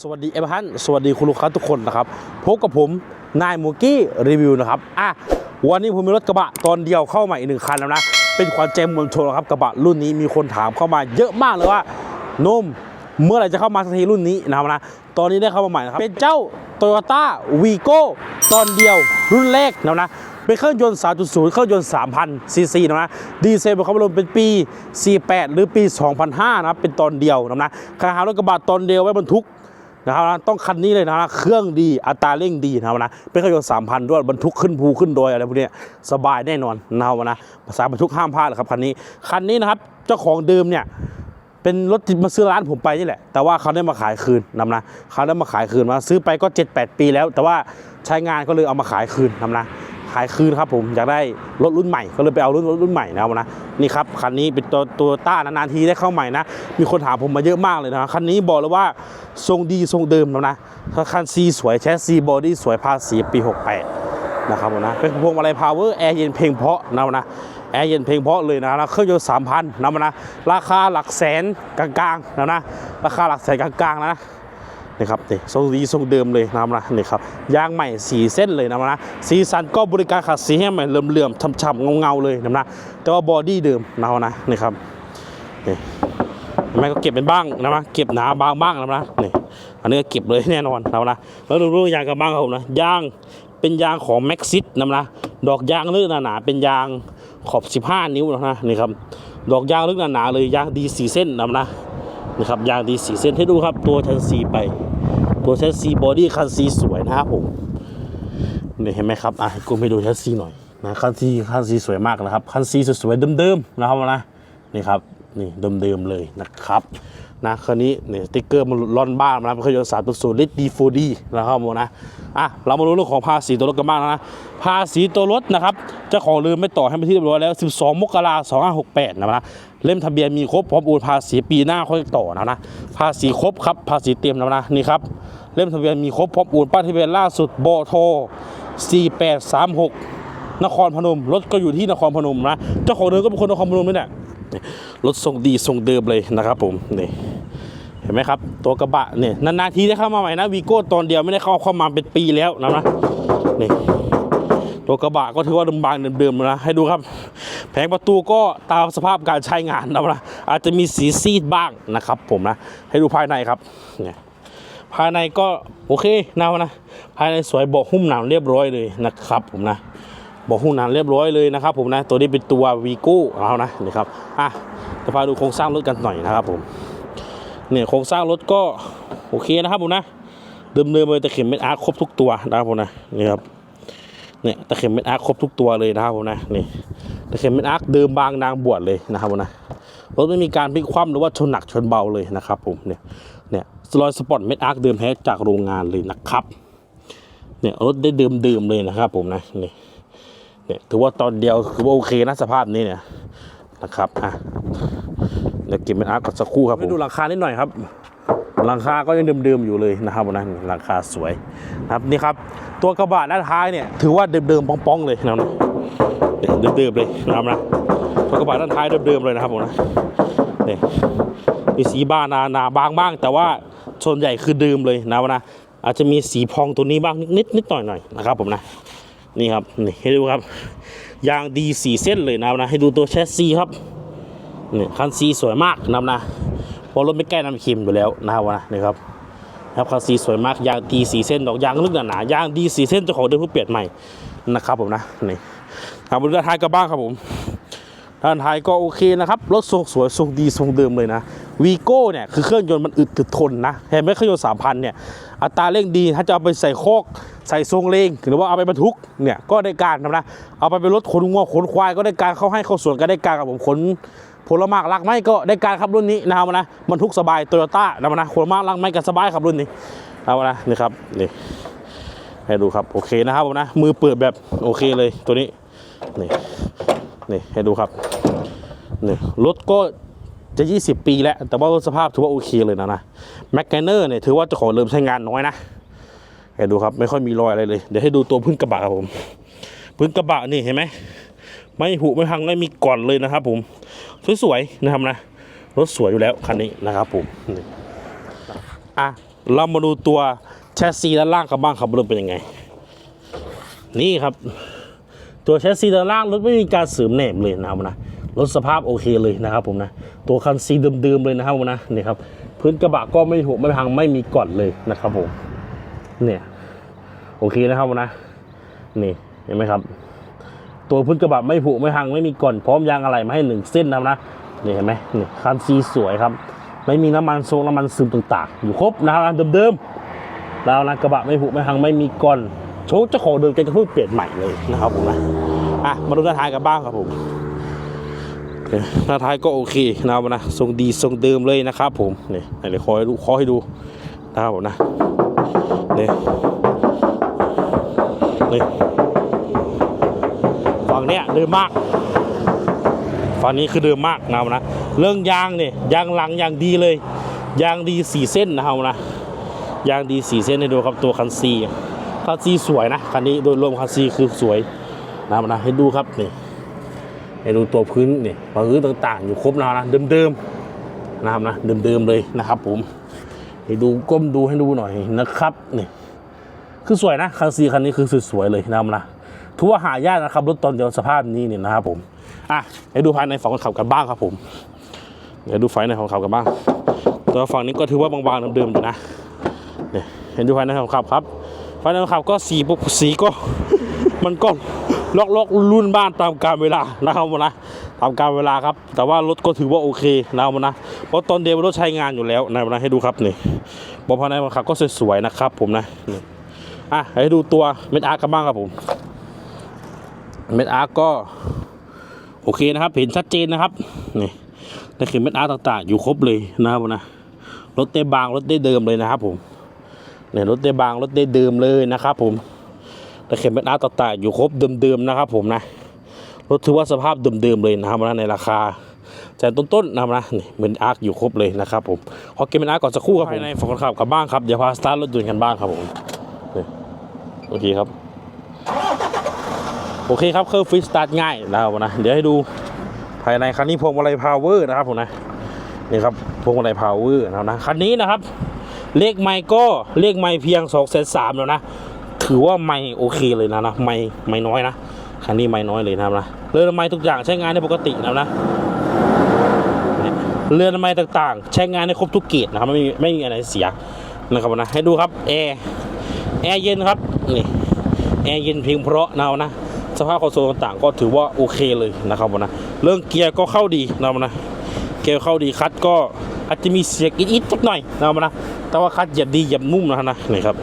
สวัสดีเอฟฮันสวัสดีคุณลูกค้าทุกคนนะครับพบกับผมนายมูกี้รีวิวนะครับอะวันนี้ผมมีรถกระบะตอนเดียวเข้ามาอีกหนึ่งคันแล้วนะ เป็นขวัญใจมวลชนครับกระบะรุ่นนี้มีคนถามเข้ามาเยอะมากเลยว่าโนมเมื่อไหร่จะเข้ามาสักทีรุ่นนี้นะครับนะตอนนี้ได้เข้ามาใหม่นะครับเป็นเจ้า Toyota v i g o ตอนเดียวรุ่นแรกนะนะเป็นเครื่องยนต์ 3.0 เครื่องยนต์ 3,000 ซีซีนะนะ ดีเซลเป็นคามเร็วเป็นปี 48 หรือปี 2005 นะ เป็นตอนเดียวนะนะใครหารถกระบะตอนเดียวไว้บรรทุก นะครับนะต้องคันนี้เลยนะเครื่องดีอัตราเร่งดีนะครับนะเป็นเครื่องยนต์3,000ด้วยบรรทุกขึ้นภูขึ้นดอยอะไรพวกนี้สบายแน่นอนนะครับนะภาษาบรรทุกห้ามพลาดเลยครับคันนี้คันนี้นะครับเจ้าของเดิมเนี่ยเป็นรถที่มาซื้อร้านผมไปนี่แหละ แต่ว่าเขาได้มาขายคืนนำนะเขาได้มาขายคืนมาซื้อไปก็ 7-8 ปีแล้ว แต่ว่าใช้งานก็เลยเอามาขายคืนนำนะ ขายคืนครับผมอยากได้รถรุ่นใหม่ก็เลยไปเอารุ่นรถรุ่นใหม่นะครับนะนี่ครับคันนี้เป็นตัวตัวต้านานๆทีได้เข้าใหม่นะ มีคนถามผมมาเยอะมากเลยนะคันนี้บอกเลยว่าทรงดีทรงเดิมแล้วนะถ้าคันซีสวยแชสซีบอดี้สวยภาษีปี 68 นะครับผมนะเป็นพวงมาลัยพาวเวอร์แอร์เย็นเพลงเพาะนะครับนะแอร์เย็นเพลงเพาะเลยนะแล้วเครื่องยนต์สามพันนะครับนะราคาหลักแสนกลางๆนะนะราคาหลักแสนกลางๆนะ นี่ครับนี่ทรงดีทรงเดิมเลยนะครับนะนี่ครับยางใหม่สีเส้นเลยนะครับนะสีสันก็บริการขัดสีให้ใหม่เหลื่อมๆช่ำๆเงาๆเลยนะครับนะแต่ว่าบอดี้เดิมนะครับนะนี่ครับนี่มันก็เก็บเป็นบ้างนะนะเก็บหนาบางบ้างนะนะนี่อันนี้ก็เก็บเลยแน่นอนนะนะแล้วดูเรื่องยางกันบ้างครับผมนะยางเป็นยางของแม็กซิสนะนะดอกยางลึกหนาๆเป็นยางขอบ 15 นิ้วนะนะนี่ครับดอกยางลึกหนาๆเลยยางดีสีเส้นนะนะ นี่ครับยางดีสีเส้นให้ดูครับ ตัวชันซีไป ตัวชันซีบอดี้คันซีสวยนะครับผมเนี่ยเห็นไหมครับอะกูไปดูชันซีหน่อยนะคันซีคันซีสวยมากนะครับคันซีสวยๆเดิมๆนะครับนะนี่ครับนี่เดิมๆเลยนะครับนะคันนี้เนี่ยสติ๊กเกอร์มันร่อนบ้านมาแล้วเครื่องยนต์สามตัวศูนย์ลิตรดีโฟดีนะครับผมนะอะเรามาดูเรื่องของภาษีตัวรถกันบ้างนะภาษีตัวรถนะครับเจ้าของลืมไม่ต่อให้ไปที่เรียบร้อยแล้ว 12 มกราคม2568 นะนะ เล่มทะเบียนมีครบพร้อมโอนภาษีปีหน้าค่อยต่อนะนะภาษีครบครับภาษีเต็มนะนะนี่ครับเล่มทะเบียนมีครบพร้อมโอนป้ายทะเบียนล่าสุดบโท4836 นครพนมรถก็อยู่ที่นครพนมนะเจ้าของเดิมก็เป็นคนนครพนมนี่แหละรถทรงดีทรงเดิมเลยนะครับผมนี่เห็นไหมครับ ตัวกระบะเนี่ยนานๆทีได้เข้ามาใหม่นะวีโก้ตอนเดียวไม่ได้เข้าเข้ามาเป็นปีแล้วนะนะนี่ ตัวกระบะก็ถือว่าเดิมบางเดิมๆนะให้ดูครับ แผงประตูก็ตามสภาพการใช้งานนะนะอาจจะมีสีซีดบ้างนะครับผมนะ ให้ดูภายในครับเนี่ยภายในก็โอเคนะนะ ภายในสวยเบาะหุ้มหนังเรียบร้อยเลยนะครับผมนะบอกหุ้นนาเรียบร้อยเลยนะครับผมนะ ตัวนี้เป็นตัววีโก้เรานะนี่ครับอะจะพาดูโครงสร้างรถกันหน่อยนะครับผมเนี่ยโครงสร้างรถก็โอเคนะครับผมนะเดิมเดิมๆเลยตะเข็มเม็ดอาร์คครบทุกตัวนะครับผมนะนี่ครับ เนี่ยตะเข็มเม็ดอาร์คครบทุกตัวเลยนะครับผมนะนี่ตะเข็มเม็ดอาร์คเดิมบางนางบวชเลยนะครับผมนะรถไม่มีการพลิกคว่ำหรือว่าชนหนักชนเบาเลยนะครับผมเนี่ยเนี่ยรอยสปอร์ตเม็ดอาร์คเดิมแท้จากโรงงานเลยนะครับเนี่ยรถได้เดิมเดิมๆเลยนะครับผมนะนี่เนี่ยถือว่าตอนเดียวคือว่าโอเคนะสภาพนี้เนี่ยนะครับอะเดี๋ยวเก็บเป็นอาร์ตก่อนสักครู่ครับไปดูหลังคานิดหน่อยครับหลังคาก็ยังเดิมๆอยู่เลยนะครับวันนั้นหลังคาสวยนะครับนี่ครับ ตัวกระบะด้านท้ายเนี่ยถือว่าเดิมๆป้องๆเลยนะครับเนี่ยเดิมๆเลยนะครับนะตัวกระบะด้านท้ายเดิมๆเลยนะครับผมนะนี่มีสีบ้านานาบางบ้าง แต่ว่าส่วนใหญ่คือเดิมเลยนะนะอาจจะมีสีพองตัวนี้บ้างนิดๆนิดหน่อยๆนะครับผมนะนี่ครับนี่ให้ดูครับยางดีสีเส้นเลยนะนะให้ดูตัวแชสซีครับนี่คันซีสวยมากนะนะเพราะรถไม่ใกล้น้ำค็มอยู่แล้วนะครับนะนี่ครับ ครับคันซีสวยมากยางดีสีเส้นดอกยางลึกหนาๆยางดีสีเส้นเจ้าของเดิมเพิ่งเปลี่ยนใหม่นะครับผมนะนี่ครับมาดูด้านท้ายกันบ้างครับผมด้านท้ายก็โอเคนะครับรถทรงสวยทรงดีทรงเดิมเลยนะวีโก้เนี่ยคือเครื่องยนต์มันอึดถึกทนนะเห็นไหมเครื่องยนต์สามพันเนี่ยอัตราเร่งดีถ้าจะเอาไปใส่โคกใส่ทรงเลงหรือว่าเอาไปบรรทุกเนี่ยก็ได้การนะนะเอาไปเป็นรถขนงัวขนควายก็ได้การเข้าให้เข้าสวนก็ได้การกับผมขน ผลไม้รักไม้ก็ได้การครับรุ่นนี้นะครับนะบรรทุกสบายโตโยต้านะนะผลไม้รักไม้ก็สบายครับรุ่นนี้เอานะนี่ครับนี่ให้ดูครับโอเคนะครับผมนะมือเปิดแบบโอเคเลยตัวนี้นี่นี่ให้ดูครับนี่รถก็จะ 20 ปีแล้ว แต่ว่าสภาพถือว่าโอเคเลยนะนะแม็กไกเนอร์เนี่ยถือว่าจ้าขอเริ่มใช้งานน้อยนะให้ดูครับไม่ค่อยมีรอยอะไรเลย เดี๋ยวให้ดูตัวพื้นกระบะครับผม พื้นกระบะนี่เห็นไหมไม่หุไม่พังไม่มีก่อนเลยนะครับผม สวยๆนะครับนะรถสวยอยู่แล้วคันนี้นะครับผมนี่อะเรามาดูตัวแชสซีด้านล่างกันบ้างครับรถเป็นยังไง นี่ครับ ตัวแชสซีด้านล่างรถไม่มีการเสริมแหนบเลยนะครับนะรถสภาพโอเคเลยนะครับผมนะตัวคันซีเดิมๆเลยนะครับนะนี่ครับพื้นกระบะก็ไม่หุไม่พังไม่มีก่อนเลยนะครับผมเนี่ยโอเคนะครับนะนี่เห็นไหมครับ ตัวพื้นกระบะไม่ผุไม่พังไม่มีก่อนพร้อมยางอะไรมาให้หนึ่งเส้นนะนะนี่เห็นไหมนี่คันซีสวยครับ ไม่มีน้ำมันโซกน้ำมันซึมต่างๆ อยู่ครบนะครับนเดิมๆแล้วนะกระบะไม่ผุไม่พังไม่มีก่อนโชคเจ้าของเดิมแกก็เพิ่งเปลี่ยนใหม่เลยนะครับผมนะอะมาดูหน้าท้ายกันบ้างครับผมหน้าท้ายก็โอเคนะครับนะทรงดีทรงเดิมเลยนะครับผมนี่เดี๋ยวขอให้ดูขอให้ดูนะครับผมนะนี่นี่ ฝั่งเนี้ยเดิมมากฝั่งนี้คือเดิมมากนะครับนะเรื่องยางเนี่ยยางหลังยางดีเลย ยางดีสี่เส้นนะครับนะยางดีสี่เส้นให้ดูครับตัวคันซีคันซีสวยนะคันนี้โดยรวมคันซีคือสวยนะครับนะให้ดูครับนี่ให้ดูตัวพื้นนี่พื้นต่างๆ อยู่ครบแล้วนะเดิมๆนะครับนะเดิมๆเลยนะครับ ผมให้ดูก้มดูให้ดูหน่อยนะครับนี่คือสวยนะคันซีคันนี้คือสวยๆเลยนะครับนะ ถือว่าหายากนะครับรถตอนเดียวสภาพนี้เนี่ยนะครับผมอะให้ดูภายในฝั่งคนขับกันบ้างครับผมเดี๋ยวดูภายในของคนขับกันบ้างตัวฝั่งนี้ก็ถือว่าบางๆเดิมๆอยู่นะเนี่ยเห็นดูภายในของคนขับครับภายในของคนขับก็สีปกสีก็มันก็ล็อกล็อกรุ่นบ้านตามกาลเวลานะครับผมนะตามกาลเวลาครับ แต่ว่ารถก็ถือว่าโอเคนะครับผมนะเพราะตอนเดียวรถใช้งานอยู่แล้วนะครับนะให้ดูครับนี่บอกภายในของคนขับก็สวยๆนะครับ ผมนะอะให้ดูตัวเม็ดอาร์กันบ้างครับผม เม็ดอาร์ก็โอเคนะครับ เห็นชัดเจนนะครับนี่นี่คือเม็ดอาร์ต่างๆ อยู่ครบเลยนะครับนะรถได้บางรถได้เดิมเลยนะครับผมเนี่ยรถได้บางรถได้เดิมเลยนะครับผมแต่เข็มเม็ดอาร์ต่างๆอยู่ครบเดิมๆนะครับผมนะรถถือว่าสภาพเดิมๆเลยนะครับนะในราคาแสนต้นๆนะครับนะนี่เหมือนอาร์คอยู่ครบเลยนะครับผมขอเก็บเม็ดอาร์ก่อนสักครู่ครับผมในฝั่งคนขับกับบ้างครับเดี๋ยวพาสตาร์ทรถยนต์กันบ้างครับผมโอเคครับ โอเคครับเครื่องฟรีสตาร์ทง่ายนะครับนะเดี๋ยวให้ดูภายในคันนี้พวงมาลัยพาวเวอร์นะครับผมนะนี่ครับพวงมาลัยพาวเวอร์นะครับนะคันนี้นะครับ เลขไมค์ก็เลขไมค์เพียง2องแสนสามแล้วนะถือว่าไม่โอเคเลยนะนะไม่ไม่น้อยนะคันนี้ไม่น้อยเลยนะครับนะเรือนไม้ทุกอย่างใช้งานได้ปกตินะครับนะเนี่ยเรือนไม้ต่างๆ ใช้งานได้ครบทุกเกียรนะครับไม่มีไม่มีอะไรเสียนะครับนะให้ดูครับแอร์แอร์เย็นครับนี่แอร์เย็นเพียงเพราะเนานะ สภาพคอนโซลต่างๆ ก็ถือว่าโอเคเลยนะครับผมนะเรื่องเกียร์ก็เข้าดีนะครับนะเกียร์เข้าดีคัดก็อาจจะมีเสียงอิดๆสักหน่อยนะครับนะแต่ว่าคัดเหยียบดีเหยียบนุ่มนะครับนะนี่ครับ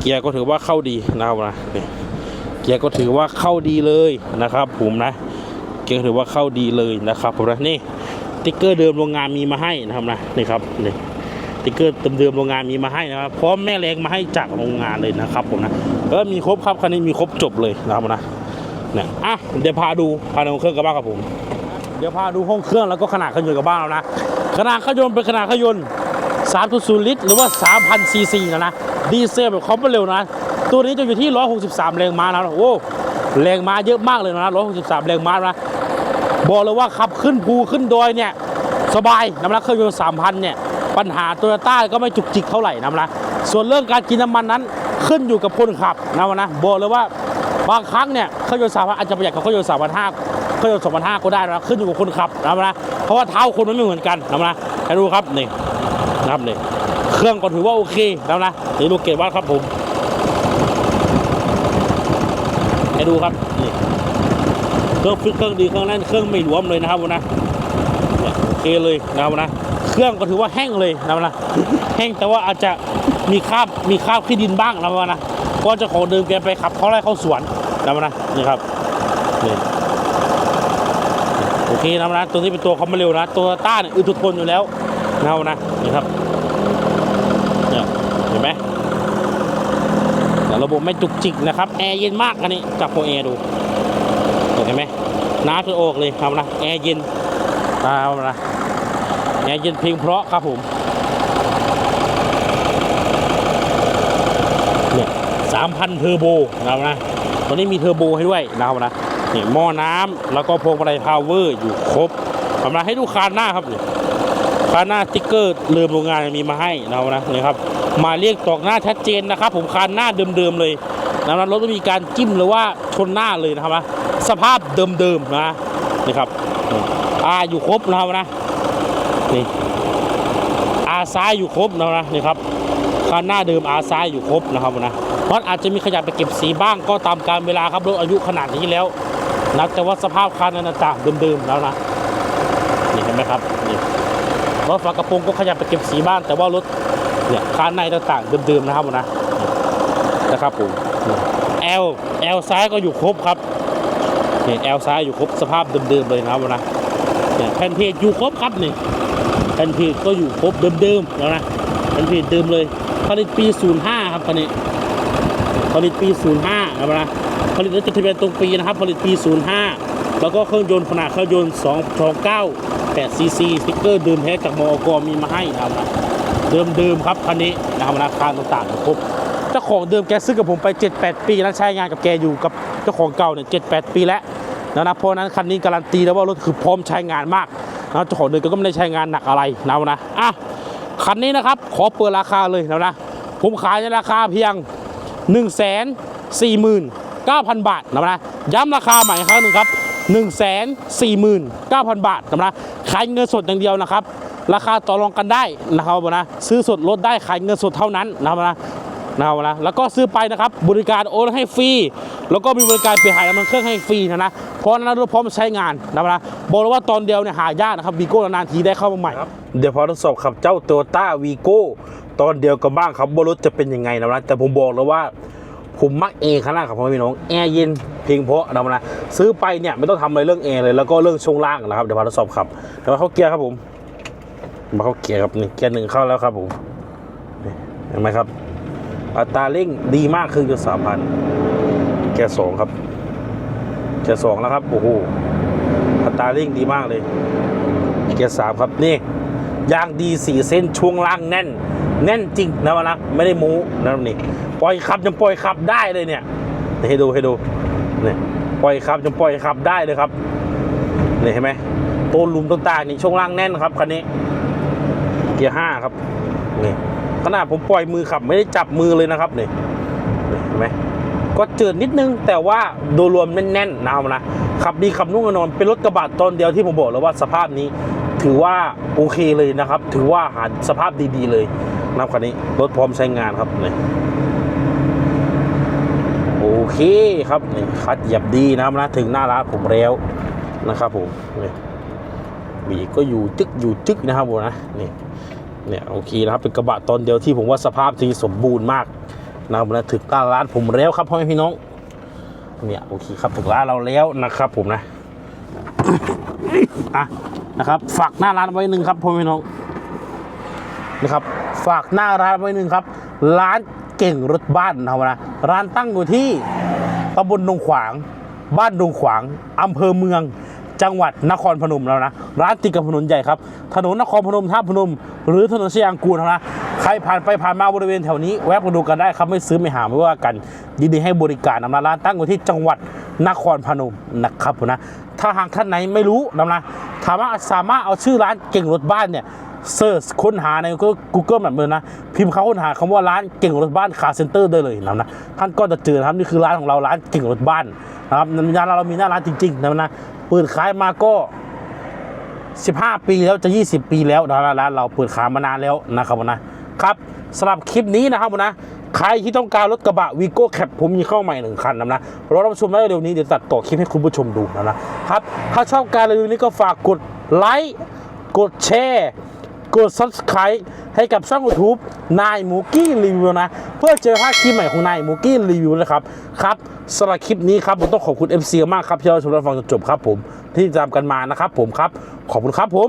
เกียร์ก็ถือว่าเข้าดีนะครับนะนี่เกียร์ก็ถือว่าเข้าดีเลยนะครับ ผมนะ เกียร์ถือว่าเข้าดีเลยนะครับผมนะนี่ติ๊กเกอร์เดิมโรงงานมีมาให้นะครับนะนี่ครับนี่ติ๊กเกอร์เดิมโรงงานมีมาให้นะครับพร้อมแม่แรงมาให้จากโรงงานเลยนะครับผมนะ เออมีครบครับคันนี้มีครบจบเลยนะครับนะเนี่ยอะเดี๋ยวพาดูภายในห้องเครื่องกันบ้างครับผม เดี๋ยวพาดูห้องเครื่องแล้วก็ขนาดเครื่องยนต์กับบ้านเรานะขนาดเครื่องยนต์เป็นขนาดเครื่องยนต์3.0 ลิตร หรือว่า 3,000 ซีซีนะนะดีเซลแบบคอมเร็วนะ ตัวนี้จะอยู่ที่ 163 แรงม้านะโอ้แรงม้าเยอะมากเลยนะ 163 แรงม้านะบอกเลยว่าขับขึ้นภูขึ้นดอยเนี่ยสบายน้ำมันเครื่องยนต์สามพันเนี่ย ปัญหาโตโยต้าก็ไม่จุกจิกเท่าไหร่นะนะส่วนเรื่องการกินน้ำมันนั้น ขึ้นอยู่กับคนขับนะวะนะบอกเลยว่าบางครั้งเนี่ยเครื่องยนต์สามพันอาจจะประหยัดกว่าเครื่องยนต์สามพันห้าเครื่องยนต์สองพันห้าก็ได้นะขึ้นอยู่กับคนขับนะนะเพราะว่าเท้าคนมันไม่เหมือนกันนะนะให้ดูครับนี่นะครับนี่เครื่องก็ถือว่าโอเคนะนะนี่ดูเกตวัดครับผมให้ดูครับนี่เครื่องฟิตเครื่องดีเครื่องแน่นเครื่องไม่หลวมเลยนะครับวันนะโอเคเลยนะครับวันนะเครื่องก็ถือว่าแห้งเลยนะครับวันนะแห้งแต่ว่าอาจจะ มีคราบมีคราบขี้ดินบ้างนะวันนะเพราะของเดิมแกไปขับเขาไล่เข้าสวนนะวันนะนี่ครับนี่โอเคนะครับนะตัวนี้เป็นตัวคอมมาเร็วนะตัวต้าเนี่ยอึดทนอยู่แล้วนะครับวันะนี่ครับเห็นไหมระบบไม่จุกจิกนะครับแอร์เย็นมากอันนี้จับโปรแอร์ดูเห็นไหมน้ำคือโอกเลยครับนะแอร์เย็นนะครับนะแอร์เย็นเพียงเพราะครับผม 3,000เทอร์โบนะครับนะตอนนี้มีเทอร์โบให้ด้วยนะครับนะนี่หม้อน้ำแล้วก็พวงมาลัยพาวเวอร์อยู่ครบสำหรับให้ดูคานหน้าครับนี่คานหน้าสติ๊กเกอร์เริ่มโรงงานมีมาให้นะครับนะนี่ครับมาเรียกตอกหน้าชัดเจนนะครับ ผมคานหน้าเดิมๆเลยนะครับรถก็มีการจิ้มหรือว่าชนหน้าเลยนะครับนะสภาพเดิมๆนะนี่ครับอาอยู่ครบนะครับนะนี่อาซ้ายอยู่ครบนะครับนะนี่ครับคานหน้าเดิมอาซ้ายอยู่ครบนะครับนะ รถอาจจะมีขยับไปเก็บสีบ้างก็ตามการเวลาครับรถอายุขนาดนี้แล้วนะแต่ว่าสภาพคานนั้นต่างเดิมๆแล้วนะนี่เห็นไหมครับนี่รถฝากระโปรงก็ขยับไปเก็บสีบ้าน แต่ว่ารถเนี่ยคานในต่างๆเดิมๆนะครับนะนะครับผมแอลแอลซ้ายก็อยู่ครบครับนี่แอลซ้ายอยู่ครบสภาพเดิมๆเลยนะครับนะเนี่ยแผ่นเพจอยู่ครบครับนี่แผ่นเพจก็อยู่ครบเดิมๆแล้วนะแผ่นเพจเดิมเลยผลิตปี 05 ครับคันนี้ ผลิตปี 05นะครับนะผลิตจดทะเบียนตรงปีนะครับ ผลิตปี 05 แล้วก็เครื่องยนต์ขนาดเครื่องยนต์2 9 8ซีซีสติ๊กเกอร์เดิมแท้จากมอกมีมาให้นะครับนะเดิมๆครับคันนี้นะครับราคาต่างๆครบเจ้าของเดิมแกซื้อกับผมไป 7-8 ปีแล้วใช้งานกับแกอยู่กับเจ้าของเก่าเนี่ย7-8 ปีแล้วนะนะเพราะฉะนั้นคันนี้การันตีแล้วว่ารถคือพร้อมใช้งานมากนะเจ้าของเดิมก็ไม่ได้ใช้งานหนักอะไรนะนะอะคันนี้นะครับขอเปิดราคาเลยนะนะผมขายในราคาเพียง 1 4 9 0 0 0 บาทนะนะย้ำราคาใหม่ครั้งหนึ่งครับ 1 4 9 0 0 0 บาทนะขายเงินสดอย่างเดียวนะครับ ราคาต่อรองกันได้นะครับนะซื้อสดลดได้ขายเงินสดเท่านั้นนะครับนะนะครับนะแล้วก็ซื้อไปนะครับบริการโอนให้ฟรีแล้วก็มีบริการเปลี่ยนถ่ายน้ำมันเครื่องให้ฟรีนะนะเพราะนั้นรถพร้อมใช้งานนะครับนะบอกเลยว่าตอนเดียวเนี่ยหายากนะครับวีโก้นานทีได้เข้ามาใหม่ เดี๋ยวพอทดสอบขับเจ้าโตโยต้าวีโก้ ตอนเดียวกันบ้างครับว่ารถจะเป็นยังไงนะแต่ผมบอกเลยว่าผมมักเอขนาดครับพ่อพี่น้องแอร์เย็นเพียงเพราะนะนะซื้อไปเนี่ยไม่ต้องทำอะไรเรื่องแอร์เลยแล้วก็เรื่องช่วงล่างนะครับเดี๋ยวพาทดสอบขับเดี๋ยวมาเข้าเกียร์ครับผมมาเข้าเกียร์ครับนี่เกียร์หนึ่งเข้าแล้วครับผมเห็นไหมครับ อัตราเร่งดีมากคือจุดสามพันเกียร์สองครับเกียร์สองแล้วครับโอ้โหอัตราเร่งดีมากเลยเกียร์สามครับนี่ยางดีสี่เส้นช่วงล่างแน่น แน่นจริงนะวะนะไม่ได้ม้นะครับนี่ปล่อยขับยังปล่อยขับได้เลยเนี่ยให้ดูให้ดูนี่ปล่อยขับยังปล่อยขับได้เลยครับเนี่ยเห็นไหมตัวลุมต่างๆนี่ช่วงล่างแน่นครับคันนี้ เกียร์ห้าครับนี่ขนาดผมปล่อยมือขับไม่ได้จับมือเลยนะครับนี่เห็นไหมก็เจืดนิดนึง แต่ว่าโดยรวมแน่นๆนะครับนะขับดีขับนุ่มนอนเป็นรถกระบะตอนเดียวที่ผมบอกแล้วว่าสภาพนี้ถือว่าโอเคเลยนะครับ ถือว่าหาสภาพดีๆเลย นับคันนี้ รถพร้อมใช้งานครับนี่โอเคครับนี่คัดเหยียบดีนะครับนะถึงหน้าร้านผมแล้วนะครับผมนี่บีก็อยู่จึกอยู่จึกนะครับผมนะนี่เนี่ยโอเคนะครับเป็นกระบะตอนเดียวที่ผมว่าสภาพที่สมบูรณ์มากนะครับนะถึงหน้าร้านผมแล้วครับพ่อแม่พี่น้องเนี่ยโอเคครับถึงร้านเราแล้วนะครับผมนะอะนะครับฝากหน้าร้านไว้หนึ่งครับพ่อพี่น้องนะครับ ฝากหน้าร้านไว้หนึ่งครับ ร้านเก่งรถบ้านนะครับนะร้านตั้งอยู่ที่ตำบลดงขวาง บ้านดงขวางอำเภอเมือง จังหวัดนครพนมแล้วนะร้านติดกับถนนใหญ่ครับ ถนนนครพนมท่าพนม หรือถนนเชียงกูนะใครผ่านไปผ่านมาบริเวณแถวนี้ แวะมาดูกันได้ครับไม่ซื้อไม่หาไม่ว่ากัน ยินดีให้บริการนะร้านตั้งอยู่ที่จังหวัดนครพนมนะครับนะถ้าหากท่านไหนไม่รู้นะนะถามว่าสามารถเอาชื่อร้านเก่งรถบ้านเนี่ย เซิร์ชค้นหาในก็ Google แบบเลยนะ พิมพ์คำค้นหาคำว่าร้านเก่งรถบ้านคาร์เซ็นเตอร์ได้เลยนะนะท่านก็จะเจอนะครับนี่คือร้านของเราร้านเก่งรถบ้านนะครับร้านเรามีหน้าร้านจริงๆนะนะเปิดขายมาก็ 15 ปีแล้วจะ 20 ปีแล้วนะร้านเราเปิดขายมานานแล้วนะครับนะครับสำหรับคลิปนี้นะครับนะใครที่ต้องการรถกระบะวีโก้แคปผมมีเข้าใหม่หนึ่งคันนะนะรอรับชมได้เร็วนี้เดี๋ยวตัดต่อคลิปให้คุณผู้ชมดูนะนะครับถ้าชอบการรีวิวนี้ก็ฝากกดไลค์กดแชร์ กด subscribe ให้กับช่อง YouTube นายมูกี้รีวิวนะ เพื่อเจอภาพคลิปใหม่ของนายมูกี้รีวิวนะครับ ครับสำหรับคลิปนี้ครับ ผมต้องขอบคุณ FC มากครับที่เราชมและฟังจนจบครับผมที่ตามกันมานะครับผมครับ ขอบคุณครับผม